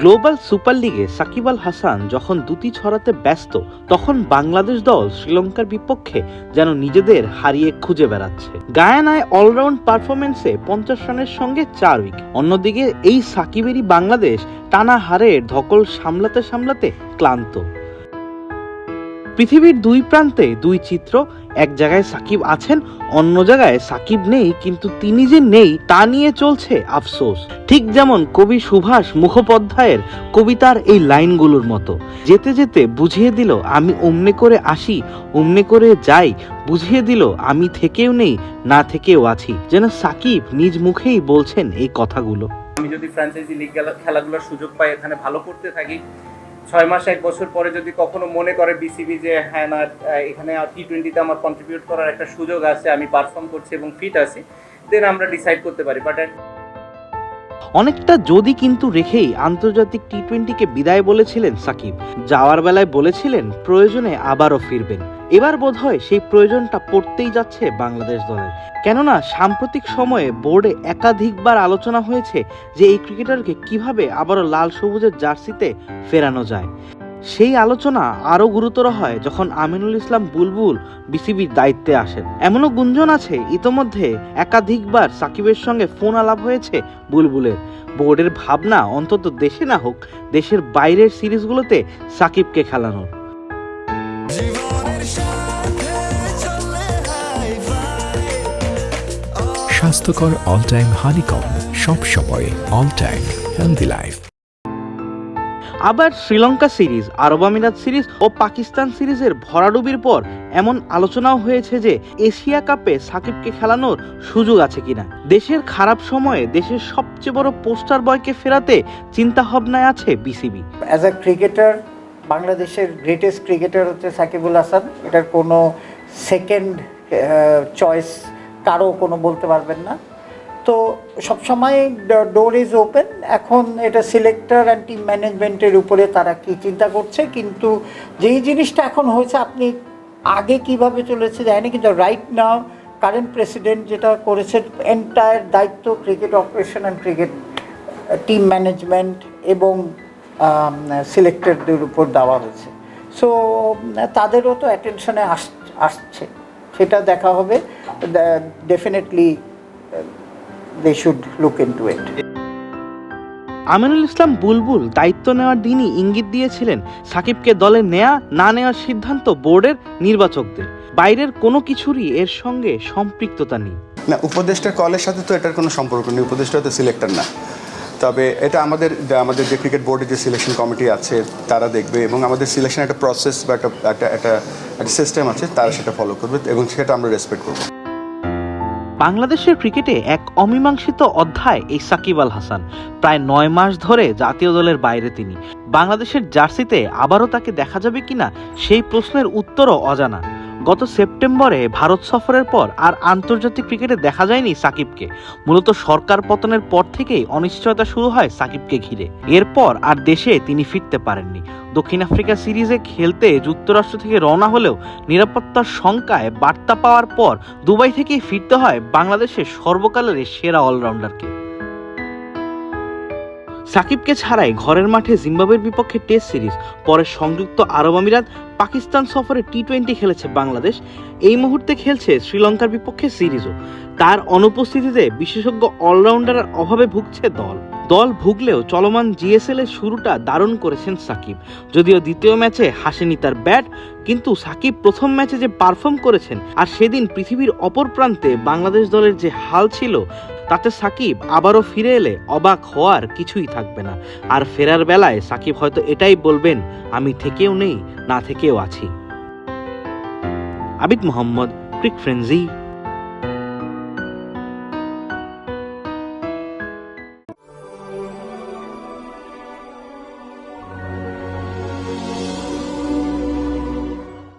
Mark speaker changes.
Speaker 1: Global super লিগে সাকিব আল হাসান যখন দুটি ছড়াতে ব্যস্ত, তখন বাংলাদেশ দল শ্রীলঙ্কার বিপক্ষে যেন নিজেদের হারিয়ে খুঁজে বেড়াচ্ছে। গায়ানায় অলরাউন্ড পারফরমেন্সে পঞ্চাশ রানের সঙ্গে চার উইকেট। অন্যদিকে এই সাকিবেরই বাংলাদেশ টানা হারের ধকল সামলাতে সামলাতে ক্লান্ত। পৃথিবীর দুই প্রান্তে দুই চিত্র, এক জায়গায় সাকিব আছেন, অন্য জায়গায় সাকিব নেই, কিন্তু তিনি যে নেই, তা নিয়ে চলছে আফসোস। ঠিক যেমন কবি সুভাষ মুখোপাধ্যায়ের কবিতার এই লাইনগুলোর মতো। যেতে যেতে বুঝিয়ে দিল, আমি অমনে করে আসি, অমনে করে যাই, বুঝিয়ে দিল, আমি থেকেও নেই, না থেকেও আছি। যেন সাকিব নিজ মুখেই বলছেন এই কথাগুলো।
Speaker 2: আমি যদি ফ্র্যাঞ্চাইজি লিগ খেলাগুলোর সুযোগ পাই, এখানে ভালো করতে থাকি ছয় মাস, এক বছর পরে যদি কখনো মনে করে বিসিবি যে হ্যাঁ না, এখানে টি টোয়েন্টিতে আমার কন্ট্রিবিউট করার একটা সুযোগ আছে, আমি পারফর্ম করছি এবং ফিট আছি দেন আমরা ডিসাইড করতে পারি। বাট
Speaker 1: অনেকটা যদি কিন্তু রেখেই আন্তর্জাতিক টি টোয়েন্টিকে বিদায় বলেছিলেন সাকিব। যাওয়ার বেলায় বলেছিলেন, প্রয়োজনে আবারও ফিরবেন। এবার বোধহয় সেই প্রয়োজনটা পড়তেই যাচ্ছে বাংলাদেশ দলের। কেননা সাম্প্রতিক সময়ে বোর্ডে একাধিকবার আলোচনা হয়েছে যে এই ক্রিকেটারকে কীভাবে আবারও লাল সবুজের জার্সিতে ফেরানো যায়। সেই আলোচনা আরও গুরুতর হয় যখন আমিনুল ইসলাম বুলবুল বিসিবির দায়িত্বে আসেন। এমনও গুঞ্জন আছে ইতোমধ্যে একাধিকবার সাকিবের সঙ্গে ফোন আলাপ হয়েছে বুলবুলের। বোর্ডের ভাবনা অন্তত দেশে না হোক, দেশের বাইরের সিরিজগুলোতে সাকিবকে খেলানোর।
Speaker 3: স্বাস্থ্যকর অল টাইম হানিকম সব সময় অল টাইম হেলদি লাইফ
Speaker 1: আবার শ্রীলঙ্কা সিরিজ আরব আমিরাত সিরিজ ও পাকিস্তান সিরিজের ভরাডুবির পর এমন আলোচনাও হয়েছে যে এশিয়া কাপে সাকিবকে খেলানোর সুযোগ আছে কিনা। দেশের খারাপ সময়ে দেশের সবচেয়ে বড় পোস্টার বয়কে ফেরাতে চিন্তা ভাবনায় আছে বিসিবি।
Speaker 4: অ্যাজ আ ক্রিকেটার বাংলাদেশের গ্রেটেস্ট ক্রিকেটার হচ্ছে সাকিবুল হাসান। এটার কোনো সেকেন্ড চয়েস কারও কোনো বলতে পারবেন না। তো সবসময় ডোর ইজ ওপেন এখন এটা সিলেক্টর অ্যান্ড টিম ম্যানেজমেন্টের উপরে তারা কি চিন্তা করছে? কিন্তু যেই জিনিসটা এখন হয়েছে, আপনি আগে কীভাবে চলেছে জানি কিন্তু রাইট নাও কারেন্ট প্রেসিডেন্ট যেটা করেছে এন্টায়ার দায়িত্ব cricket operation and cricket team management এবং সিলেক্টেডদের উপর দেওয়া হয়েছে। সো তাদেরও তো অ্যাটেনশনে আস, আসছে। সেটা দেখা হবে definitely they should look into it
Speaker 1: Aminul Islam Bulbul দায়িত্ব নেওয়ার দিনই ইঙ্গিত দিয়েছিলেন সাকিবকে দলে নেয়া না নেওয়ার সিদ্ধান্ত বোর্ডের নির্বাচকদের। বাইরের কোনো কিছুরই এর সঙ্গে সম্পৃক্ততা নেই।
Speaker 5: না উপদেষ্টা কলের সাথে তো এটার কোনো সম্পর্ক নেই উপদেষ্টা তো সিলেক্টর না। তবে এটা আমাদের আমাদের যে ক্রিকেট বোর্ডের যে সিলেকশন কমিটি আছে, তারা দেখবে এবং আমাদের সিলেকশন একটা প্রসেস বা একটা একটা একটা একটা সিস্টেম আছে, তারা সেটা ফলো করবে এবং সেটা আমরা রেসপেক্ট করব।
Speaker 1: বাংলাদেশের ক্রিকেটে এক অমীমাংসিত অধ্যায় এই সাকিব আল হাসান। প্রায় নয় মাস ধরে জাতীয় দলের বাইরে তিনি। বাংলাদেশের জার্সিতে আবারও তাকে দেখা যাবে কিনা, সেই প্রশ্নের উত্তরও অজানা। গত সেপ্টেম্বরে ভারত সফরের পর আর আন্তর্জাতিক ক্রিকেটে দেখা যায়নি সাকিবকে। মূলত সরকার পতনের পর থেকেই অনিশ্চয়তা শুরু হয় সাকিবকে ঘিরে। এরপর আর দেশে তিনি ফিরতে পারেননি। দক্ষিণ আফ্রিকা সিরিজে খেলতে যুক্তরাষ্ট্র থেকে রওনা হলেও নিরাপত্তার শঙ্কায় বার্তা পাওয়ার পর দুবাই থেকেই ফিরতে হয় বাংলাদেশের সর্বকালের সেরা অলরাউন্ডারকে। সাকিবকে ছাড়াই ঘরের মাঠে জিম্বাবুয়ের বিপক্ষে টেস্ট সিরিজ, পরে সংযুক্ত আরব আমিরাত পাকিস্তান সফরে টি টোয়েন্টি খেলেছে বাংলাদেশ। এই মুহূর্তে খেলছে শ্রীলঙ্কার বিপক্ষে সিরিজও। তার অনুপস্থিতিতে বিশেষজ্ঞ অলরাউন্ডারের অভাবে ভুগছে দল। দল ভুগলেও চলমান জিএসএল এর শুরুটা দারুণ করেছেন সাকিব। যদিও দ্বিতীয় ম্যাচে হাসেনি তার ব্যাট, কিন্তু সাকিব প্রথম ম্যাচে যে পারফর্ম করেছেন, আর সেদিন পৃথিবীর অপর প্রান্তে বাংলাদেশ দলের যে হাল ছিল তাতে সাকিব আবারও ফিরে এলে অবাক হওয়ার কিছুই থাকবে না। আর ফেরার বেলায় সাকিব হয়তো এটাই বলবেন, আমি থেকেও নেই, না থেকেও আছি। আবিদ মোহাম্মদ, ক্রিক ফ্রেন্সি।